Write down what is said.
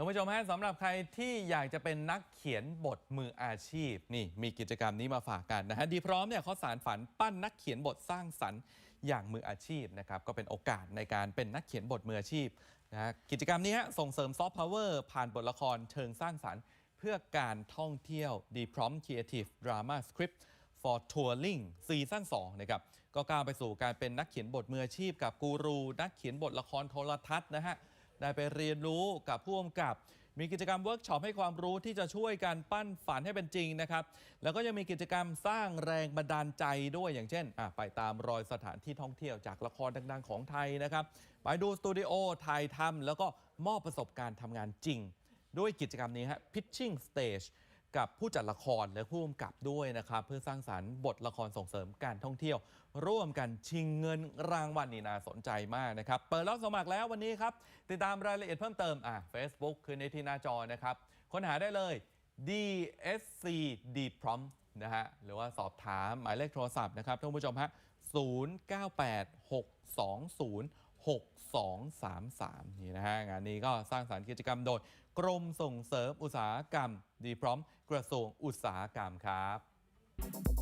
ท่านผู้ชมฮะสำหรับใครที่อยากจะเป็นนักเขียนบทมืออาชีพ นี่มีกิจกรรมนี้มาฝากกันนะฮะดีพร้อมเนี่ยเขาสารฝันปั้นนักเขียนบทสร้างสรรค์อย่างมืออาชีพนะครับก็เป็นโอกาสในการเป็นนักเขียนบทมืออาชีพนะฮะกิจกรรมนี้ฮะส่งเสริมซอฟต์พาวเวอร์ผ่านบทละครเชิงสร้างสรรค์ เพื่อการท่องเที่ยว The Prompt Creative Drama Script for Touring ซีซั่น2นะครับก็ก้าวไปสู่การเป็นนักเขียนบทมืออาชีพ กับกูรูนักเขียนบทละครโทรทัศน์นะฮะ ได้ไปเรียนรู้กับผู้กำกับ มีกิจกรรมเวิร์กช็อปให้ความรู้ที่จะช่วยการปั้นฝันให้เป็นจริงนะครับ แล้วก็ยังมีกิจกรรมสร้างแรงบันดาลใจด้วยอย่างเช่นไปตามรอยสถานที่ท่องเที่ยวจากละครดังๆของไทยนะครับ ไปดูสตูดิโอถ่ายทำแล้วก็มอบประสบการณ์ทำงานจริง ด้วยกิจกรรมนี้ฮะ pitching stage กับผู้จัดละครและผู้กำกับด้วยนะครับ เพื่อสร้างสารรค์บทละครส่งเสริมการท่องเที่ยว ร่วมกันชิงเงินรางวัลนี่น่าสนใจมากนะครับ เปิดรับสมัครแล้ววันนี้ครับ ติดตามรายละเอียดเพิ่มเติมอะ Facebook คือในที่หน้าจอนะครับ ค้นหาได้เลย dscdprom นะฮะหรือว่าสอบถามหมายเลขโทรศัพท์นะครับท่านผู้ชมฮะ098620 6233 นี่นะฮะงานนี้ก็สร้างสารรค์กิจกรรมโดย กรมส่งเสริมอุตสาหกรรม ดีพร้อมกระทรวงอุตสาหกรรมครับ